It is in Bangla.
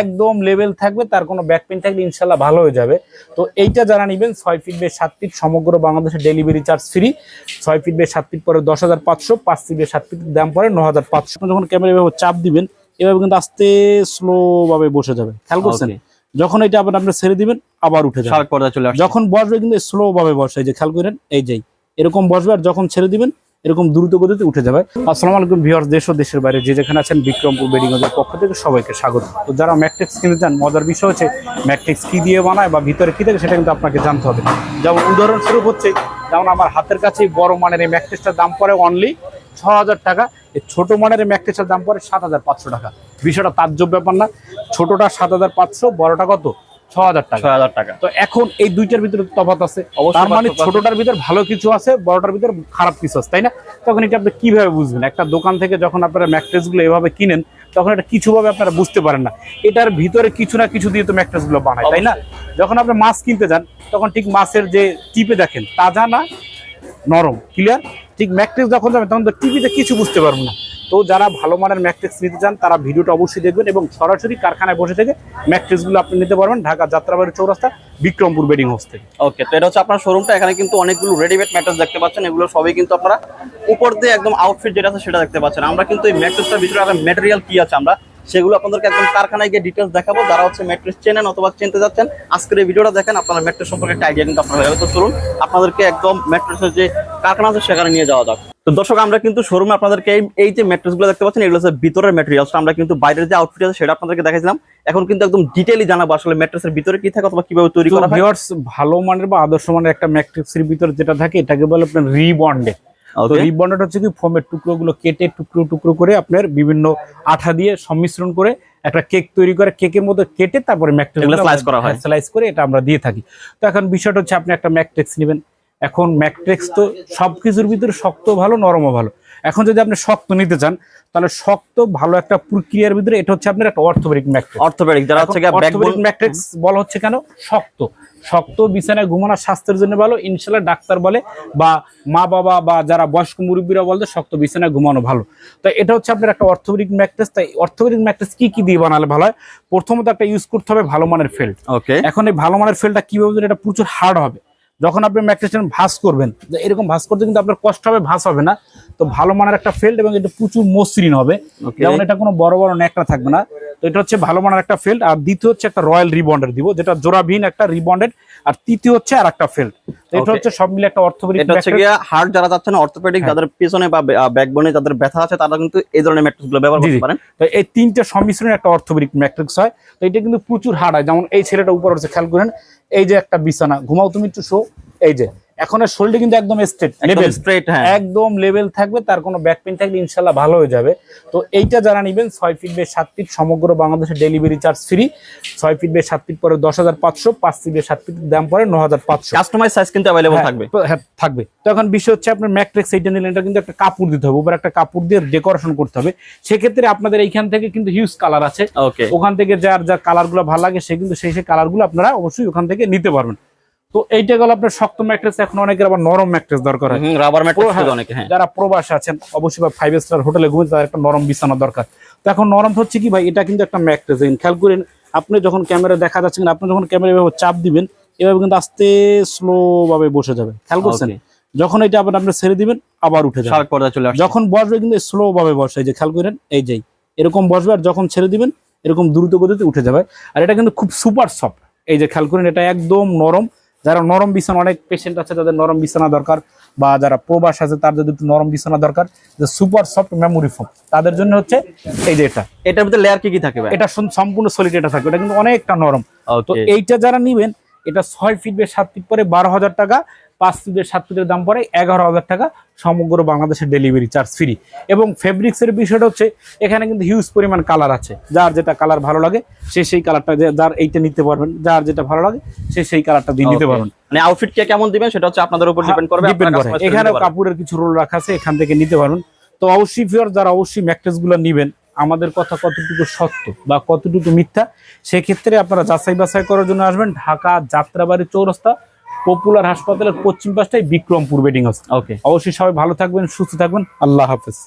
একদম লেভেল থাকবে তার কোনো ব্যাক পেন থাকলে ইনশাল্লাহ ভালো হয়ে যাবে। তো এইটা যারা নেবেন ছয় ফিট বে সাত ফিট সমগ্র বাংলাদেশে ডেলিভারি চার্জ ফ্রি ছয় ফিট বে সাত ফিট পরে দশ হাজার পাঁচশো পাঁচ ফিট বে সাত ফিট দাম পরে ন হাজার পাঁচশো। যখন ক্যামেরা এভাবে চাপ দিবেন এভাবে কিন্তু আস্তে স্লো ভাবে বসে যাবে খেয়াল করছেন? যখন এটা আবার আপনি ছেড়ে দিবেন আবার উঠে যাবে যখন বসবে কিন্তু স্লো ভাবে বসে এই যে খেয়াল করেন এই যেই এরকম বসবে আর যখন ছেড়ে দিবেন এরকম দ্রুত গতিতে উঠে যাবে। আসসালামু আলাইকুম ভিউয়ার্স, দেশ ও দেশের বাইরে যে যেখানে আছেন বিক্রমপুর বেডিং হাউসের পক্ষ থেকে সবাইকে স্বাগত। তো যারা ম্যাট্রিক্স কিনতে চান, মজার বিষয় হচ্ছে ম্যাট্রিক্স কী দিয়ে বানায় বা ভিতরে কী থাকে সেটা কিন্তু আপনাকে জানতে হবে। যেমন উদাহরণস্বরূপ হচ্ছে, যেমন আমার হাতের কাছে বড় মানের এই ম্যাট্রিক্সটার দাম পড়ে অনলি ছ হাজার টাকা এই ছোটো মানের ম্যাট্রিক্সের দাম পড়ে সাত হাজার পাঁচশো টাকা। বিষয়টা তাজ্জব ব্যাপার না, ছোটোটা সাত হাজার পাঁচশো, বড়টা কত? টাকা। টাকা। তো এখন এই দুইটার ভিতরে তফাৎ আছে। তার মানে ছোটটার ভিতর ভালো কিছু আছে বড়টার ভিতর খারাপ কিছু আছে তাই না? তখন এটা আপনি কীভাবে বুঝবেন? একটা দোকান থেকে যখন আপনারা ম্যাট্রেসগুলো এভাবে কিনেন তখন এটা কিছুভাবে আপনারা বুঝতে পারেন না। এটার ভিতরে কিছু না কিছু দিয়ে তো ম্যাট্রেসগুলো বানায় তাই না? যখন আপনি মাছ কিনতে যান তখন ঠিক মাছের যে টিপে দেখেন তাজা না নরম ক্লিয়ার ঠিক ম্যাট্রিক্স যখন যাবেন তখন তো টিভিতে কিছু বুঝতে পারব না। তো যারা ভালো মানের ম্যাট্রিক্স নিতে চান, তারা ভিডিওটা অবশ্যই দেখবেন এবং সরাসরি কারখানায় বসে থেকে ম্যাট্রিক্সগুলো আপনি নিতে পারবেন ঢাকা যাত্রাবাড়ি চৌরাস্তা, বিক্রমপুর বেডিং হাউস থেকে। ওকে তো এটা হচ্ছে আপনার শোরুমটা এখানে কিন্তু অনেকগুলো রেডিমেড ম্যাট্রেস দেখতে পাচ্ছেন। এগুলো সবই কিন্তু আপনারা উপর দিয়ে একদম আউটফিট যেটা আছে সেটা দেখতে পাচ্ছেন। আমরা কিন্তু এই ম্যাট্রেসটার ভিতরে ম্যাটেরিয়াল কি আছে আমরা, সেগুলো আপনাদেরকে একদম কারখানায় গিয়ে ডিটেলস দেখাবো। যারা হচ্ছে ম্যাট্রেস চেনেন অথবা চিনতে যাচ্ছেন, আজকের এই ভিডিওটা দেখেন, আপনারা ম্যাট্রেস সম্পর্কে একটা আইডিয়া কিন্তু আপনারা হয়ে যাবে তো চলুন, আপনাদেরকে একদম ম্যাট্রেসের যে কারখানা আছে, সেখানে নিয়ে যাওয়া যাক। তো দর্শক আমরা কিন্তু শোরুমে আপনাদেরকে এই- যে ম্যাট্রেসগুলো দেখতে পাচ্ছেন এগুলো হচ্ছে ভিতরের ম্যাটেরিয়ালস আমরা কিন্তু বাইরের যে আউটফিট আছে সেটা আপনাদেরকে দেখাইছিলাম। এখন কিন্তু একদম ডিটেইলি জানাব আসলে ম্যাট্রেসের ভিতরে কি থাকে অথবা কীভাবে তৈরি করা হয়। ভিউয়ার্স ভালো মানের বা আদর্শ মানের একটা ম্যাট্রিক্সের ভিতরে যেটা থাকে এটাকে বলে আপনার রিবন্ডে তো. রিবন্ডেড হচ্ছে কি ফোমের টুকরোগুলো কেটে টুকরো টুকরো করে আপনার বিভিন্ন আঠা দিয়ে সংমিশ্রণ করে একটা কেক তৈরি করে কেকের মধ্যে কেটে তারপরে এগুলো slice করা হয়। স্লাইস করে এটা আমরা দিয়ে থাকি। তো এখন বিষয়টা হচ্ছে আপনি একটা ম্যাট্রিক্স নেবেন এখন ম্যাট্রিক্স তো সব কিছুর ভিতরে শক্ত ভালো নরমও ভালো। এখন যদি আপনি শক্ত নিতে চান তাহলে শক্ত ভালো একটা প্রক্রিয়ার ভিতরে এটা হচ্ছে আপনার একটা অর্থোপেডিক ম্যাট্রিক্স। অর্থোপেডিক যারা হচ্ছে ব্যাকবোন ম্যাট্রিক্স বলা হচ্ছে কেন? শক্ত। শক্ত বিছানায় ঘুমানো স্বাস্থ্যের জন্য ভালো ইনশাল্লাহ ডাক্তার বলে বা মা বাবা বা যারা বয়স্ক মুরব্বীরা বলতে শক্ত বিছানায় ঘুমানো ভালো। তো এটা হচ্ছে আপনার একটা অর্থোপেডিক ম্যাট্রেস তাই অর্থোপেডিক ম্যাট্রেস কি কি দিয়ে বানালে ভালো হয়? প্রথমত একটা ইউজ করতে হবে ভালো মানের ফেল্ট ওকে এখন এই ভালো মানের ফেলটা কীভাবে? এটা প্রচুর হার্ড হবে। যখন আপনি ম্যাট্রেসটা ভাস করবেন যে এরকম ভাস করতে কিন্তু আপনার কষ্ট হবে ভাস হবে না। তো ভালো মানের একটা ফেল্ড এবং এটা প্রচুর মসৃণ হবে। যেমন এটা কোনো বড় বড় ন্যাকড়া থাকবে না। তো এটা হচ্ছে ভালো মানের একটা ফেল্ট আর দ্বিতীয় হচ্ছে একটা রয়্যাল রিবন্ডেড দিব যেটা জোড়াবিহীন একটা রিবন্ডেড আর তৃতীয় হচ্ছে আর একটা ফেল্ট এটা হচ্ছে সব মিলে একটা অর্থোপেডিক এটা হচ্ছে গিয়ে হার্ট যারা যাচ্ছে না অর্থোপেডিক। যাদের পিছনে বা ব্যাকবোনে যাদের ব্যথা আছে তারা কিন্তু এই ধরনের ম্যাট্রেসগুলো ব্যবহার করতে পারেন। তো এই তিনটে সংমিশ্রণে একটা অর্থোপেডিক ম্যাট্রিক্স হয়। তো এটা কিন্তু প্রচুর হার্ড হয়। যেমন এই ছেলেটা উপর হচ্ছে খেয়াল করেন এই যে একটা বিছানা ঘুমাও তুমি একটু শো এই যে। এখন শরীরটা কিন্তু একদম স্ট্রেট লেভেল স্ট্রেট হ্যাঁ। একদম লেভেল থাকবে তার কোনো ব্যাক পেন থাকলে ইনশাল্লাহ ভালো হয়ে যাবে। তো এইটা যারা নেবেন ছয় ফিট বে সাত ফিট সমগ্র বাংলাদেশে ডেলিভারি চার্জ ফ্রি ছয় ফিট বে সাত ফিট পরে দশ হাজার পাঁচশো পাঁচ ফিট বে সাত ফিট দাম পরে ন হাজার পাঁচশো। কাস্টমাইজ সাইজ কিন্তু অ্যাভেলেবল থাকবে। হ্যাঁ থাকবে। তো এখন বিষয় হচ্ছে আপনার ম্যাট্রিক্স এইটা নিলেন এটা কিন্তু একটা কাপড় দিতে হবে উপরে একটা কাপড় দিয়ে ডেকোরেশন করতে হবে। সেক্ষেত্রে আপনাদের এইখান থেকে কিন্তু হিউজ কালার আছে। ওখান থেকে যার যার কালারগুলো ভালো লাগে সে কিন্তু সেই সেই কালারগুলো আপনারা অবশ্যই ওখান থেকে নিতে পারবেন। তো এইটা গেল আপনার শক্ত ম্যাট্রেস এখন অনেকের আবার নরম ম্যাট্রেস দরকার হয়। রাবার ম্যাট্রেস অনেকে হ্যাঁ। যারা প্রবাস আছেন অবশ্যই বা ফাইভ স্টার হোটেলে ঘুমে তাদের একটা নরম বিছানা দরকার। তো এখন নরম হচ্ছে কি ভাই এটা কিন্তু একটা ম্যাট্রেস। খেয়াল করেন আপনি যখন ক্যামেরা দেখা যাচ্ছে না আপনি যখন ক্যামেরা এভাবে চাপ দিবেন এভাবে কিন্তু আস্তে স্লো ভাবে বসে যাবে খেয়াল করছেন? যখন এটা আবার আপনি ছেড়ে দিবেন আবার উঠে যাবে যখন বসবে কিন্তু স্লো ভাবে বসে এই যে খেয়াল করেন এই যেই এরকম বসবে আর যখন ছেড়ে দিবেন এরকম দ্রুত গতিতে উঠে যাবে। আর এটা কিন্তু খুব সুপার সফট এই যে খেয়াল করেন এটা একদম নরম। যারা নরম বিছানা অনেক পেশেন্ট আছে তাদের নরম বিছানা দরকার বা যারা প্রবাস আছে তার যদি একটু নরম বিছানা দরকার যে সুপার সফট মেমোরি ফোম তাদের জন্য হচ্ছে এই যে এটা। এটার মধ্যে লেয়ার কি কি থাকে এটা সম্পূর্ণ সলিড এটা থাকবে। এটা কিন্তু অনেকটা নরম। তো এইটা যারা নিবেন এটা ছয় ফিট বে সাত ফিট পরে বারো হাজার টাকা পাঁচ ফিট বে সাত ফিটের দাম পরে এগারো হাজার টাকা সমগ্র বাংলাদেশের ডেলিভারি চার্জ ফ্রি এবং ফেব্রিক্সের বিষয়টা হচ্ছে এখানে কিন্তু হিউজ পরিমাণ কালার আছে। যার যেটা কালার ভালো লাগে সে সেই কালারটা যার এইটা নিতে পারবেন যার যেটা ভালো লাগে সে সেই কালারটা দিয়ে নিতে পারবেন। মানে আউটফিট কে কেমন দিবেন সেটা হচ্ছে আপনাদের উপর ডিপেন্ড করবে ডিপেন্ড করে। নিতে পারবেন। কাপড়ের কিছু রোল রাখা আছে এখান থেকে নিতে পারবেন। তো অবশ্যই ফিওর যারা অবশ্যই ম্যাট্রেসগুলো নিবেন আমাদের কথা কতটুকু সত্য বা কতটুকু মিথ্যা সেক্ষেত্রে আপনারা যাচাই বাছাই করার জন্য আসবেন ঢাকা যাত্রাবাড়ি চৌরাস্তা পপুলার হাসপাতালের পশ্চিম পাশটাই বিক্রমপুর বেডিং হাউস ওকে অবশ্যই সবাই ভালো থাকবেন সুস্থ থাকবেন। আল্লাহ হাফেজ।